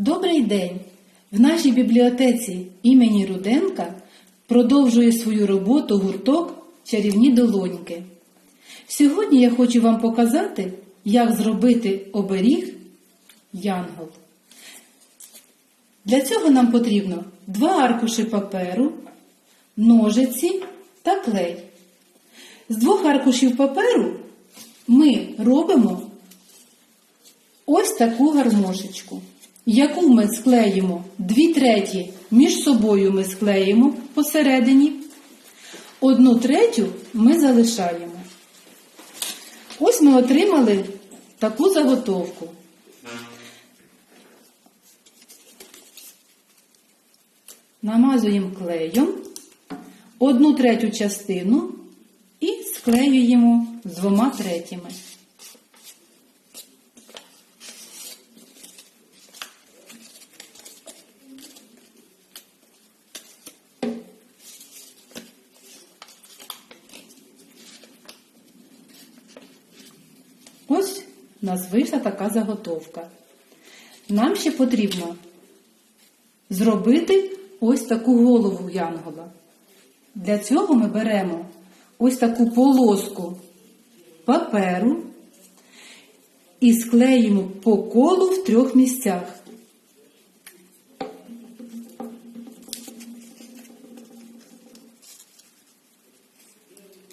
Добрий день! В нашій бібліотеці імені Руденка продовжує свою роботу гурток Чарівні долоньки. Сьогодні я хочу вам показати, як зробити оберіг Янгол. Для цього нам потрібно два аркуші паперу, ножиці та клей. З двох аркушів паперу ми робимо ось таку гармошечку, яку ми склеїмо дві треті між собою ми склеїмо посередині, одну третю ми залишаємо. Ось ми отримали таку заготовку. Намазуємо клеєм одну третю частину і склеюємо з двома третіми. Ось у нас вийшла така заготовка. Нам ще потрібно зробити ось таку голову янгола. Для цього ми беремо ось таку полоску паперу і склеїмо по колу в трьох місцях.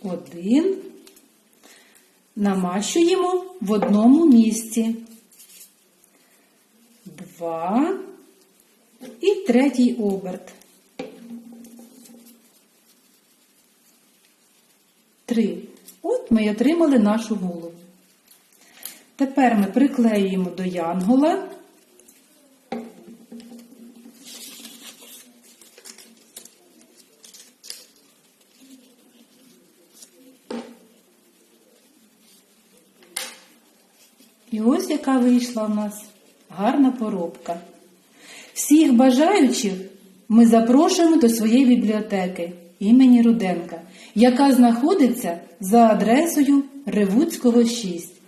Один намащуємо в одному місці. Два і третій оберт. Три. От ми й отримали нашу голову. Тепер ми приклеюємо до янгола. І ось яка вийшла в нас гарна поробка. Всіх бажаючих ми запрошуємо до своєї бібліотеки імені Руденка, яка знаходиться за адресою Ревуцького 6.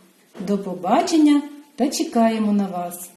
До побачення та чекаємо на вас!